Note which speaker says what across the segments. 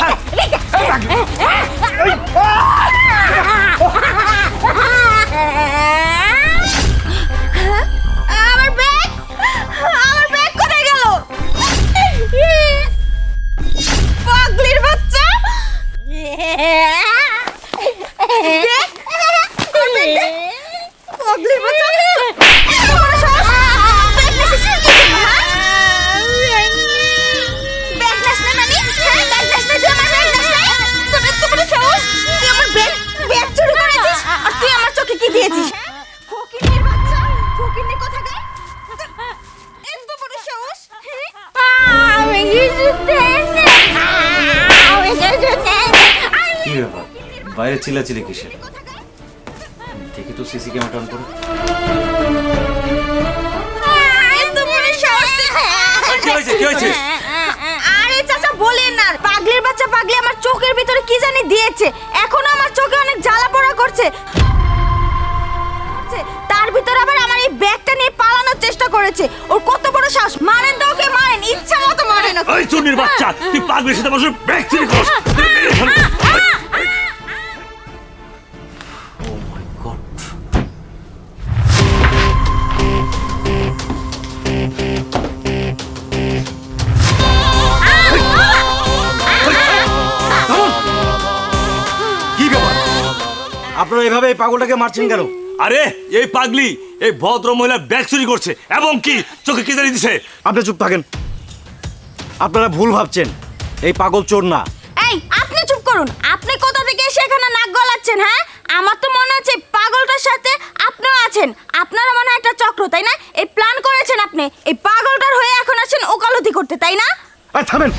Speaker 1: 哎，那个，哎，哎。বাইরে চিল্লাচিল্লি কিসের? দেখি তো সিসি ক্যামেরা অন করে।
Speaker 2: এত বড় সাহস
Speaker 1: কি হয়েছে কি হয়েছে?
Speaker 2: আরে চাচা বলেন না। পাগলির বাচ্চা পাগলি আমার চোখের ভিতরে কি জানি দিয়েছে। এখনও আমার চোখে অনেক জ্বালা পোড়া করছে। তার ভিতরে আবার আমার এই ব্যাগটা নিয়ে পালানোর চেষ্টা করেছে। ওর কত বড় সাহস। মারেন তো ওকে মারেন। ইচ্ছা মতো মারেন ওকে।
Speaker 3: চুন্নির বাচ্চা তুই পাগলের সাথে মানুষের ব্যাগ চুরি করস।
Speaker 4: আপনারা এভাবে এই পাগলটাকে মারছেন কেন?
Speaker 3: আরে এই পাগলি এই ভদ্র মহিলার ব্যাগ চুরি করছে। এবং কি? চোখে কি জানি দিছে?
Speaker 4: আপনি চুপ থাকেন। আপনারা ভুল ভাবছেন। এই পাগল চোর না।
Speaker 2: এই আপনি চুপ করুন। আপনি কোথা থেকে এসে এখানে নাক গলাচ্ছেন হ্যাঁ? আমার তো মনে হচ্ছে পাগলটার সাথে আপনিও আছেন। আপনারা মনে হয় একটা চক্র তাই না? এই প্ল্যান করেছেন আপনি। এই পাগলটার হয়ে এখন আছেন ওকালতি করতে তাই না?
Speaker 4: আর থামেন।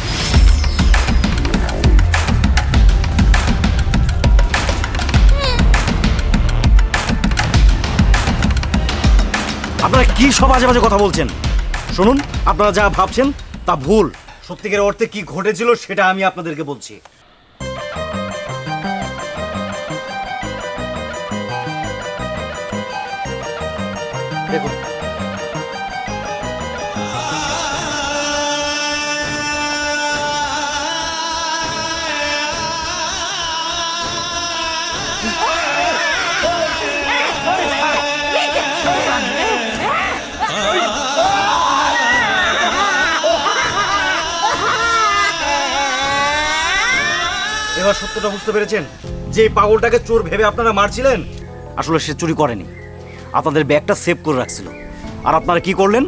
Speaker 4: আপনারা কি সব আজে বাজে কথা বলছেন? শুনুন, আপনারা যা ভাবছেন তা ভুল। সত্যিকার অর্থে কি ঘটেছিল সেটা আমি আপনাদেরকে বলছি। দেখুন এবার সত্যটা বুঝতে পেরেছেন? যে পাগলটাকে চোর ভেবে আপনারা মারছিলেন? আসলে সে চুরি করেনি। আপনাদের ব্যাগটা সেভ করে রাখছিল। আর আপনারা কি করলেন?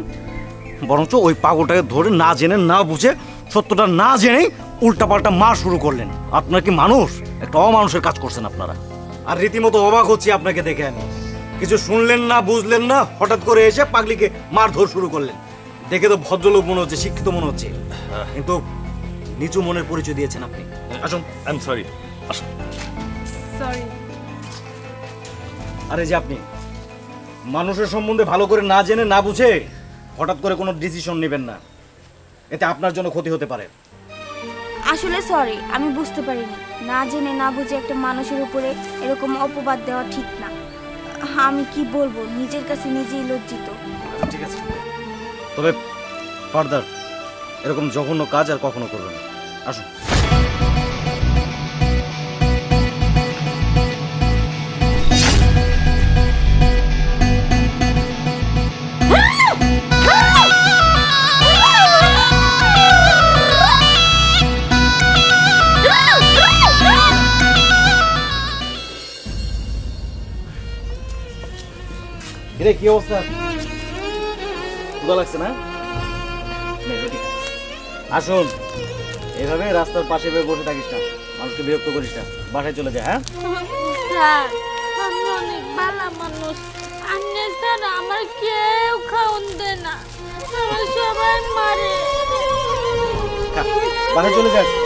Speaker 4: বরঞ্চ ওই পাগলটাকে ধরে না জেনে না বুঝে সত্যটা না জেনেই উল্টাপাল্টা মার শুরু করলেন। আপনারা কি মানুষ? একটা অমানুষের কাজ করছেন আপনারা। আর রীতিমতো অবাক হচ্ছি আপনাকে দেখে আমি। কিছু শুনলেন না বুঝলেন না হঠাৎ করে এসে পাগলিকে মারধর শুরু করলেন। দেখে তো ভদ্রলোক মনে হচ্ছে শিক্ষিত মনে হচ্ছে। কিন্তু নিচু মনের পরিচয় দিয়েছেন আপনি। আসুন
Speaker 3: আই এম সরি আসো
Speaker 4: আরে যে আপনি মানুষের সম্বন্ধে ভালো করে না জেনে না বুঝে হঠাৎ করে কোনো ডিসিশন নেবেন না। এতে আপনার জন্য ক্ষতি হতে পারে।
Speaker 2: আসলে সরি আমি বুঝতে পারিনি। না জেনে না বুঝে একটা মানুষের উপরে এরকম অপবাদ দেওয়া ঠিক না। আমি কি বলব? নিজের কাছে নিজেই লজ্জিত।
Speaker 4: আচ্ছা, ঠিক আছে। তবে ফার্দার এরকম জঘন্য কাজ আর কখনো করবে না। আসুন। রে কি অবস্থা? ক্ষুধা লাগছে না। আসুন। এভাবে রাস্তার পাশে এভাবে বসে থাকিস না। মানুষকে বিরক্ত করিস না। বাসায় চলে যা হ্যাঁ?
Speaker 5: স্যার আমি অনেক ভালো মানুষ। আপনি স্যার আমার কেউ খাওন দেয় না। আমার সবাই মারে।
Speaker 4: বাসায় চলে যাস।